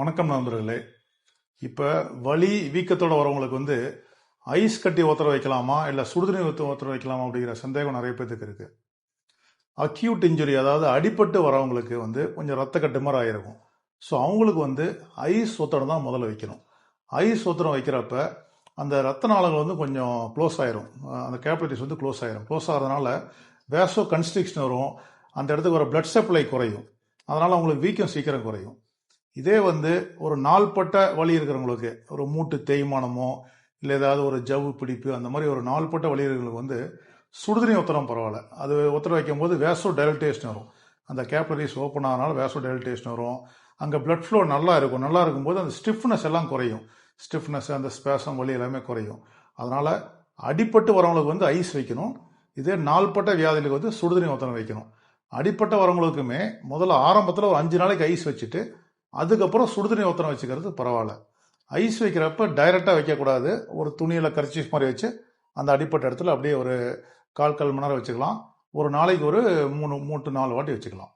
வணக்கம் நண்பர்களே. இப்போ வலி வீக்கத்தோட வரவங்களுக்கு வந்து ஐஸ் கட்டி ஒத்தர வைக்கலாமா? இல்லை சுடுதண்ணி ஊற்ற ஒத்தர வைக்கலாமா? அப்படிங்கிற சந்தேகம் நிறைய பேத்துக்கு இருக்குது அக்யூட் இன்ஜுரி அதாவது அடிபட்டு வரவங்களுக்கு வந்து கொஞ்சம் ரத்த கட்டு மாதிரி ஆகிருக்கும் ஸோ அவங்களுக்கு வந்து ஐஸ் ஒத்தடம் தான் முதல்ல வைக்கணும். ஐஸ் ஒத்தடம் வைக்கிறப்ப அந்த ரத்த நாளங்கள் வந்து கொஞ்சம் க்ளோஸ் ஆயிரும். அந்த கேபிலிட்டிஸ் வந்து க்ளோஸ் ஆயிரும். க்ளோஸ் ஆகிறதுனால வேசோ கன்ஸ்ட்ரிக்ஷன் வரும். அந்த இடத்துக்கு வர பிளட் சப்ளை குறையும். அதனால் அவங்களுக்கு வீக்கம் சீக்கிரம் குறையும். இதே வந்து ஒரு நாள்பட்ட வலி இருக்கிறவங்களுக்கு ஒரு மூட்டு தேய்மானமோ இல்லை ஏதாவது ஒரு ஜவ்வு பிடிப்பு அந்த மாதிரி ஒரு நாள்பட்ட வலி இருக்கிறவங்களுக்கு வந்து சுடுதண்ணி ஒத்தரம் பரவாயில்ல. அது ஒத்தரம் வைக்கும் போது வேசோ டைலட்டேஷன் வரும். அந்த கேப்லரிஸ் ஓப்பன் ஆகிறனால வேசோ டைலட்டேஷன் வரும். அங்கே பிளட் ஃப்ளோ நல்லா இருக்கும். நல்லா இருக்கும்போது அந்த ஸ்டிஃப்னஸ் எல்லாம் குறையும். ஸ்டிஃப்னஸ் அந்த ஸ்பேசம் வலி எல்லாமே குறையும். அதனால் அடிப்பட்டு வரவங்களுக்கு வந்து ஐஸ் வைக்கணும். இதே நாள்பட்ட வியாதிகளுக்கு வந்து சுடுதண்ணி உத்தரம் வைக்கணும். அடிப்பட்ட வரவங்களுக்குமே முதல்ல ஆரம்பத்தில் ஒரு அஞ்சு நாளைக்கு ஐஸ் வச்சுட்டு அதுக்கப்புறம் சுடுதண்ணி ஒத்தனை வச்சுக்கிறது பரவாயில்ல. ஐஸ் வைக்கிறப்ப டைரெக்டாக வைக்கக்கூடாது. ஒரு துணியில் கர்ச்சீஃப் மாதிரி வச்சு அந்த அடிப்பட்ட இடத்துல அப்படியே ஒரு கால் கால் மணி நேரம் வச்சுக்கலாம். ஒரு நாளைக்கு ஒரு மூணு மூணு நாலு வாட்டி வச்சுக்கலாம்.